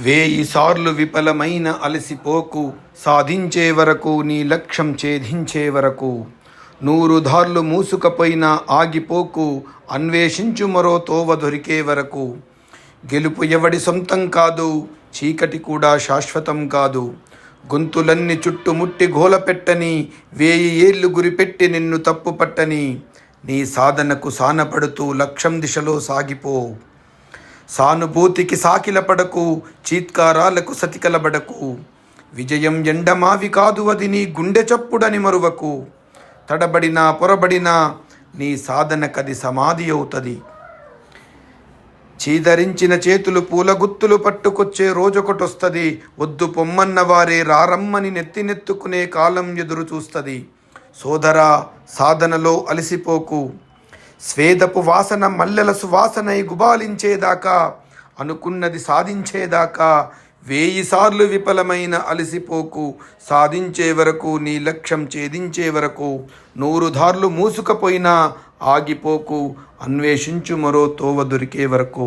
వేయి సార్లు విఫలమైన అలసిపోకు సాధించే వరకు నీ లక్ష్యం ఛేదించే వరకు. నూరు దార్లు మూసుకపోయినా ఆగిపోకు అన్వేషించు మరో తోవ దొరికే వరకు. గెలుపు ఎవడి సొంతం కాదు చీకటి కూడా శాశ్వతం కాదు. గొంతులన్నీ చుట్టుముట్టి గోలపెట్టని వేయి ఏళ్ళు గురిపెట్టి నిన్ను తప్పుపట్టని నీ సాధనకు సానపడుతూ లక్ష్యం దిశలో సాగిపో. సానుభూతికి సాకిలపడకు చీత్కారాలకు సతికలబడకు. విజయం ఎండమావి కాదు అది నీ గుండె చప్పుడని మరువకు. తడబడినా పొరబడినా నీ సాధనకది సమాధి అవుతుంది. చీదరించిన చేతులు పూలగుత్తులు పట్టుకొచ్చే రోజొకటొస్తుంది. వద్దు పొమ్మన్న వారే రారమ్మని నెత్తినెత్తుకునే కాలం ఎదురు చూస్తుంది సోదరా సాధనలో అలసిపోకు. స్వేదపు వాసన మల్లెల సువాసనై గుబాలించేదాకా అనుకున్నది సాధించేదాకా వేయి సార్లు విఫలమైన అలసిపోకు సాధించే వరకు నీ లక్ష్యం ఛేదించే వరకు నూరు దార్లు మూసుకపోయినా ఆగిపోకు అన్వేషించు మరో తోవ దొరికే వరకు.